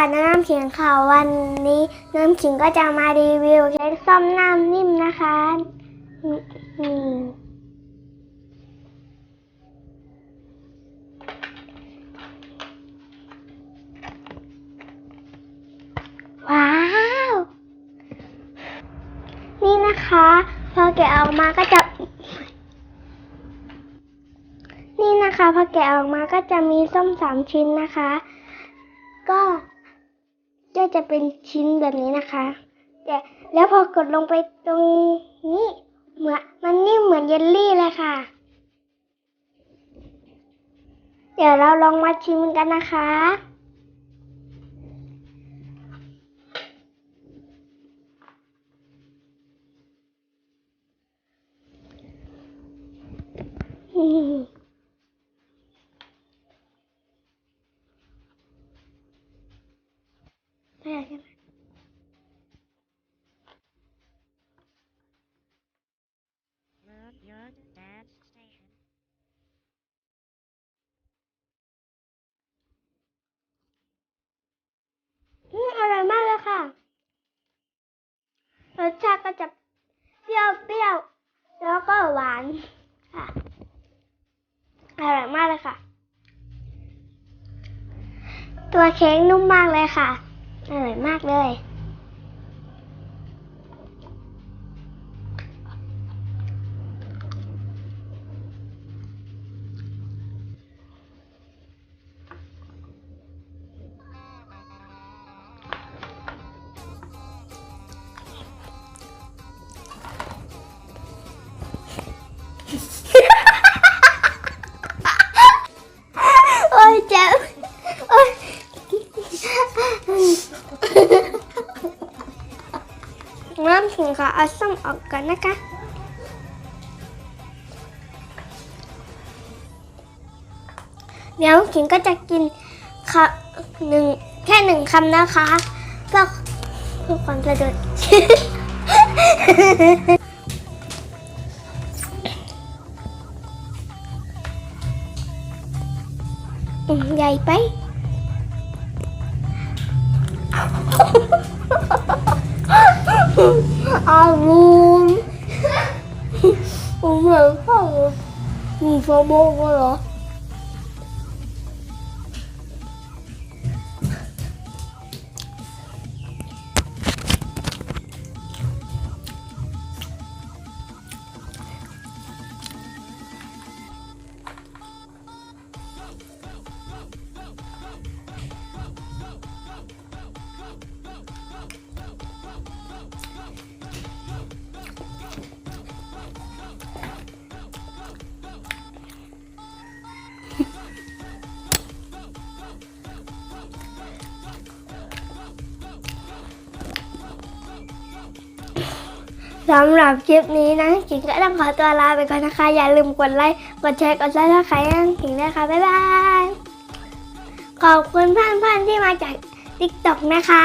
ค่ะน้ำเขียงค่ะวันนี้น้ำขิงก็จะมารีวิวเค้กส้มน้ำนิ่มนะคะอืมอืมว้าว นี่นะคะ พอแกะออกมาก็จะ นี่นะคะ พอแกะออกมาก็จะมีส้มสามชิ้นนะคะก็ ก็จะเป็นชิ้นแบบนี้นะคะ แต่แล้วพอกดลงไปตรงนี้เหมือนมันนิ่มเหมือนเยลลี่เลยค่ะ เดี๋ยวเราลองมาชิมกันนะคะอืม ได้ใช่ไหมอืมอร่อยมากเลยค่ะรสชาติก็จะเปรี้ยวเปรี้ยวๆแล้วก็หวานค่ะอร่อยมากเลยค่ะ ตัวเค้กนุ่มมากเลยค่ะ อร่อยมากเลย น้ำถึงค่ะเอาส้มออกก่อนนะคะเดี๋ยวขิงก็จะกินค่ะหนึ่งแค่หนึ่งคำนะคะเพื่อเพื่อความสะดวกใหญ่ไป อาบูมผมเหมือน สำหรับคลิปนี้นะขิงก็ต้องขอตัวลาไปก่อนนะคะ อย่าลืมกดไลค์ กดแชร์ กดซับสไครต์ให้ขิงด้วยค่ะ บ๊ายบาย ขอบคุณเพื่อนๆที่มาจาก TikTok นะคะ